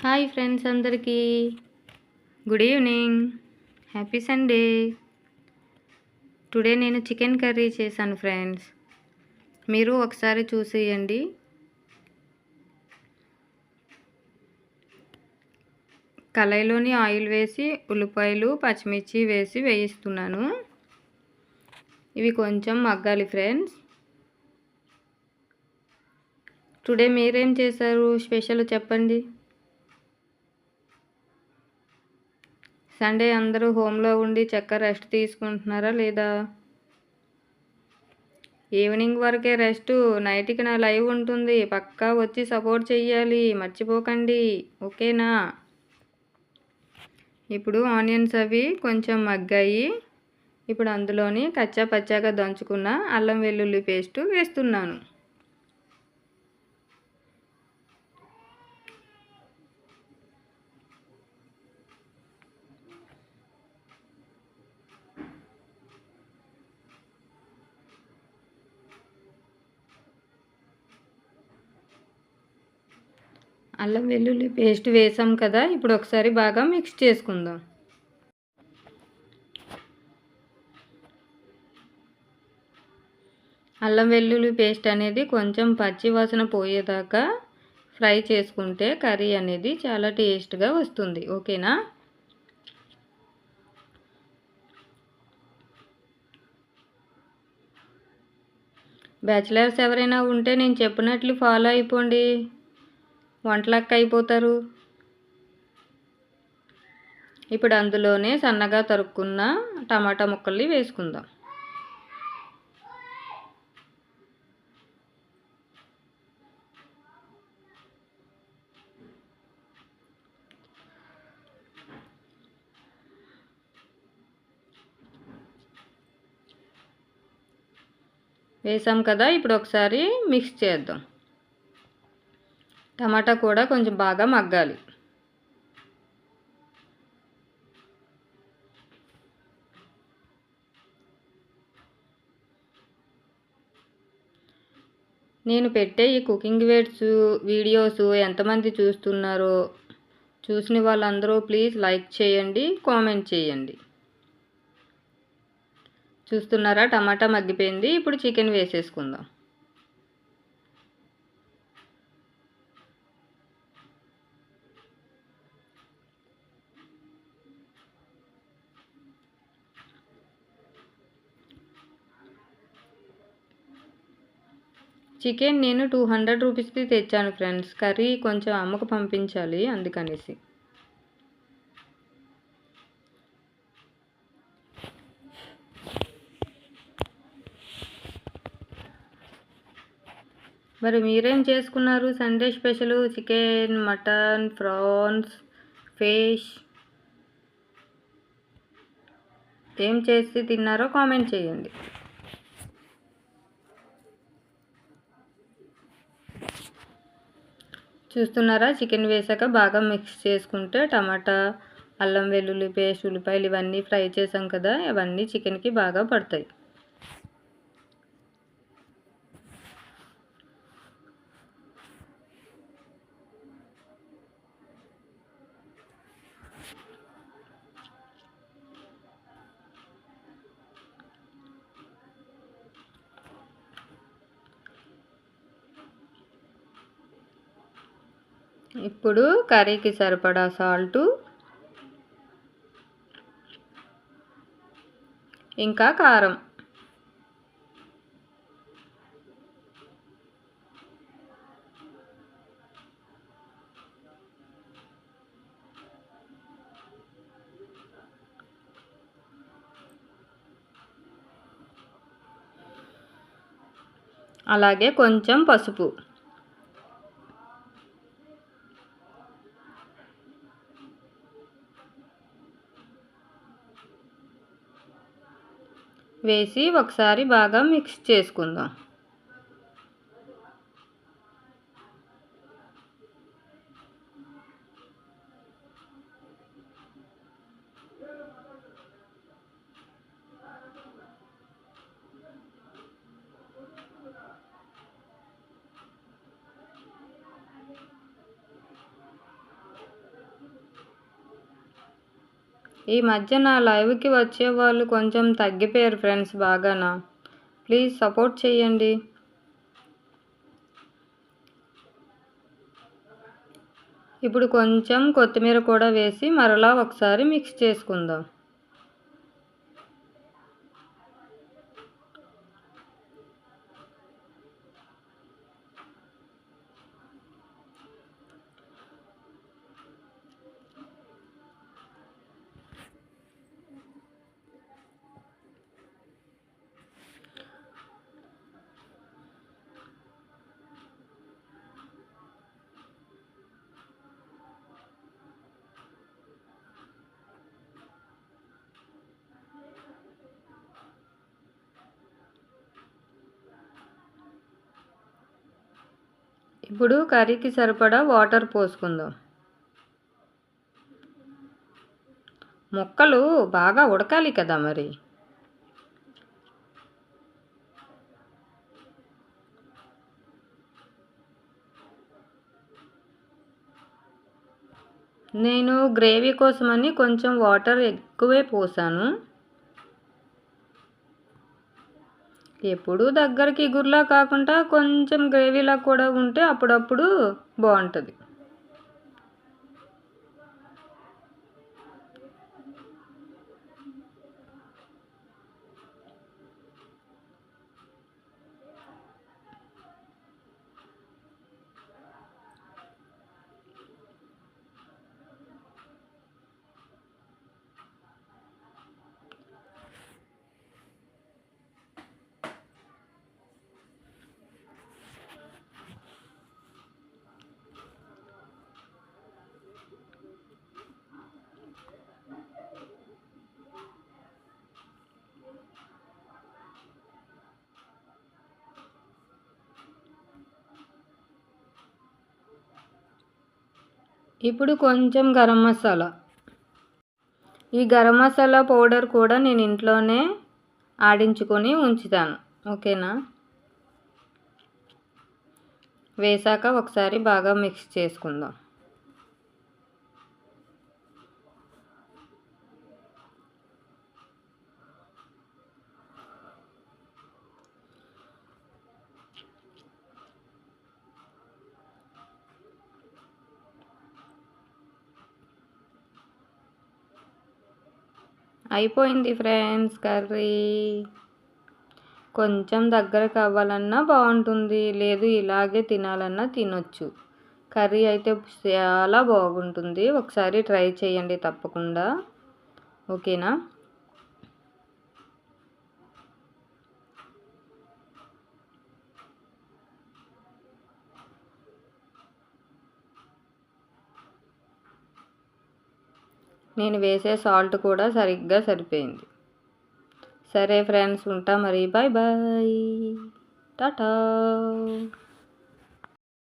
Hi friends అందరికీ. Good evening happy Sunday today నేను chicken curry చేశాను ఫ్రెండ్స్. మీరు ఒకసారి చూసేయండి. కళాయిలోని ఆయిల్ వేసి ఉల్లిపాయలు పచ్చిమిర్చి వేసి వేయిస్తున్నాను. ఇవి కొంచెం మగ్గాలి ఫ్రెండ్స్. టుడే మీరేం చేశారు? స్పెషల్ చెప్పండి. సండే అందరూ హోమ్లో ఉండి చక్కగా రెస్ట్ తీసుకుంటున్నారా లేదా? ఈవినింగ్ వరకే రెస్ట్ నైట్కి నా లైవ్ ఉంటుంది. పక్కా వచ్చి సపోర్ట్ చెయ్యాలి. మర్చిపోకండి. ఓకేనా? ఇప్పుడు ఆనియన్స్ అవి కొంచెం మగ్గాయి. ఇప్పుడు అందులోని కచ్చా పచ్చాగా దంచుకున్న అల్లం వెల్లుల్లి పేస్ట్ వేస్తున్నాను. అల్లం వెల్లుల్లి పేస్ట్ వేసాం కదా ఇప్పుడు ఒకసారి బాగా మిక్స్ చేసుకుందాం. అల్లం వెల్లుల్లి పేస్ట్ అనేది కొంచెం పచ్చి వాసన పోయేదాకా ఫ్రై చేసుకుంటే కర్రీ అనేది చాలా టేస్ట్గా వస్తుంది. ఓకేనా? బ్యాచిలర్స్ ఎవరైనా ఉంటే నేను చెప్పినట్లు ఫాలో అయిపోండి. వంటలక్క అయిపోతారు ఇప్పుడు అందులోనే సన్నగా తరుక్కున్న టమాటా ముక్కల్ని వేసుకుందాం. వేసాం కదా ఇప్పుడు ఒకసారి మిక్స్ చేద్దాం. టమాటా కూడా కొంచెం బాగా మగ్గాలి. నేను పెట్టే ఈ కుకింగ్ వేడ్స్ వీడియోస్ ఎంతమంది చూస్తున్నారో చూసిన వాళ్ళందరూ ప్లీజ్ లైక్ చేయండి కామెంట్ చేయండి. చూస్తున్నారా? టమాటా మగ్గిపోయింది. ఇప్పుడు చికెన్ వేసేసుకుందాం. చికెన్ నేను టూ హండ్రెడ్ రూపీస్కి తెచ్చాను ఫ్రెండ్స్. కర్రీ కొంచెం అమ్మకు పంపించాలి అందుకనేసి. మరి మీరేం చేసుకున్నారు? Sunday special chicken mutton prawns fish. ఏం చేసి తిన్నారో కామెంట్ చేయండి. చూస్తున్నారా? చికెన్ వేసాక బాగా మిక్స్ చేసుకుంటే టమాటా అల్లం వెల్లుల్లి పేస్ట్ ఉల్లిపాయలు ఇవన్నీ ఫ్రై చేసాం కదా ఇవన్నీ చికెన్కి బాగా పడతాయి. ఇప్పుడు కర్రీకి సరిపడా సాల్టు. ఇంకా కారం. అలాగే కొంచెం పసుపు. వేసి ఒకసారి బాగా మిక్స్ చేసుకుందాం. ఈ మధ్య నా లైవ్కి వచ్చే వాళ్ళు కొంచెం తగ్గిపోయారు ఫ్రెండ్స్ బాగానా? ప్లీజ్ సపోర్ట్ చేయండి ఇప్పుడు కొంచెం కొత్తిమీర కూడా వేసి మరలా ఒకసారి మిక్స్ చేసుకుందాం. ఇప్పుడు కర్రీకి సరిపడా వాటర్ పోసుకుందాం. ముక్కలు బాగా ఉడకాలి కదా మరి. నేను గ్రేవీ కోసమని కొంచెం వాటర్ ఎక్కువే పోసాను. ఎప్పుడూ దగ్గరికి గుర్లా కాకుండా కొంచెం గ్రేవీలా కూడా ఉంటే అప్పుడప్పుడు బాగుంటుంది ఇప్పుడు కొంచెం గరం మసాలా. ఈ గరం మసాలా పౌడర్ కూడా నేను ఇంట్లోనే ఆడించుకొని ఉంచుతాను. ఓకేనా? వేసాక ఒకసారి బాగా మిక్స్ చేసుకుందాం. అయిపోయింది ఫ్రెండ్స్ కర్రీ. కొంచెం దగ్గరకు అవ్వాలన్నా బాగుంటుంది. లేదు ఇలాగే తినాలన్నా తినొచ్చు. కర్రీ అయితే చాలా బాగుంటుంది. ఒకసారి ట్రై చేయండి తప్పకుండా. ఓకేనా? నేను వేసే సాల్ట్ కూడా సరిగ్గా సరిపోయింది. సరే ఫ్రెండ్స్ ఉంటా మరి బాయ్ బాయ్ టాటా.